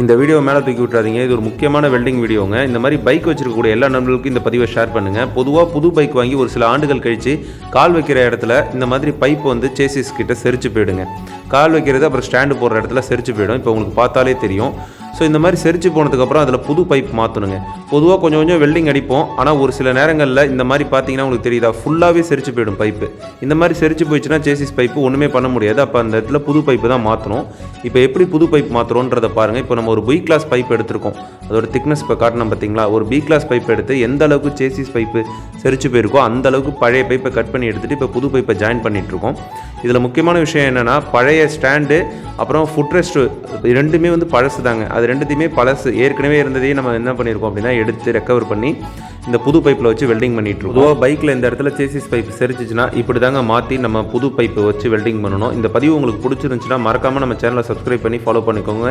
இந்த வீடியோ மேலே தூக்கி விட்றாதீங்க இது ஒரு முக்கியமான வெல்டிங் வீடியோங்க இந்த மாதிரி பைக் வச்சிருக்கக்கூடிய எல்லா நண்பர்களுக்கும் இந்த பதிவை ஷேர் பண்ணுங்கள் பொதுவாக புது பைக் வாங்கி ஒரு சில ஆண்டுகள் கழித்து கால் வைக்கிற இடத்துல இந்த மாதிரி பைப் வந்து சேசிஸ் கிட்ட செரிச்சு போயிடுங்க. கால் வைக்கிறது அப்புறம் ஸ்டாண்டு போடுற இடத்துல செரிச்சு போயிடும். இப்போ உங்களுக்கு பார்த்தாலே தெரியும். ஸோ இந்த மாதிரி செரிச்சு போனதுக்கப்புறம் அதில் புது பைப் மாற்றணுங்க பொதுவாக கொஞ்சம் கொஞ்சம் வெல்டிங் அடிப்போம். ஆனால் ஒரு சில நேரங்களில் இந்த மாதிரி பார்த்தீங்கன்னா உங்களுக்கு தெரியுதா? ஃபுல்லாகவே செரிச்சு போயிடும் பைப்பு இந்த மாதிரி செரிச்சு போயிடுச்சுன்னா சேசிஸ் பைப்பு ஒன்றுமே பண்ண முடியாது. அப்போ அந்த இடத்துல புது பைப்பு தான் மாற்றணும் இப்போ எப்படி புது பைப் மாற்றுறோன்றதை பாருங்கள் இப்போ நம்ம ஒரு பி கிளாஸ் பைப் எடுத்திருக்கோம். அதோட திக்னஸ் இப்போ காட்டணும் பார்த்தீங்களா ஒரு பி கிளாஸ் பைப் எடுத்து எந்த அளவுக்கு சேசிஸ் பைப்பு செரிச்சு போயிருக்கோ அந்த அளவுக்கு பழைய பைப்பை கட் பண்ணி எடுத்துகிட்டு இப்போ புது பைப்பை ஜாயின் பண்ணிகிட்ருக்கோம் இதில் முக்கியமான விஷயம் என்னென்னா பழைய ஸ்டாண்டு அப்புறம் ஃபுட் ரெஸ்ட்டு ரெண்டுமே வந்து பழசு தாங்க அது ரெண்டுத்தையுமே பழசு. ஏற்கனவே இருந்ததையே நம்ம என்ன பண்ணியிருக்கோம் அப்படின்னா எடுத்து ரெக்கவர் பண்ணி இந்த புது பைப்பில் வச்சு வெல்டிங் பண்ணிட்டு இருக்கோம். பைக்கில் இந்த இடத்துல சேசிஸ் பைப் செரிச்சிச்சுன்னா இப்படி தாங்க மாற்றி நம்ம புது பைப்பை வச்சு வெல்டிங் பண்ணணும். இந்த பதிவு உங்களுக்கு பிடிச்சிருந்துச்சுன்னா மறக்காமல் நம்ம சேனலை சப்ஸ்கிரைப் பண்ணி ஃபாலோ பண்ணிக்கோங்க.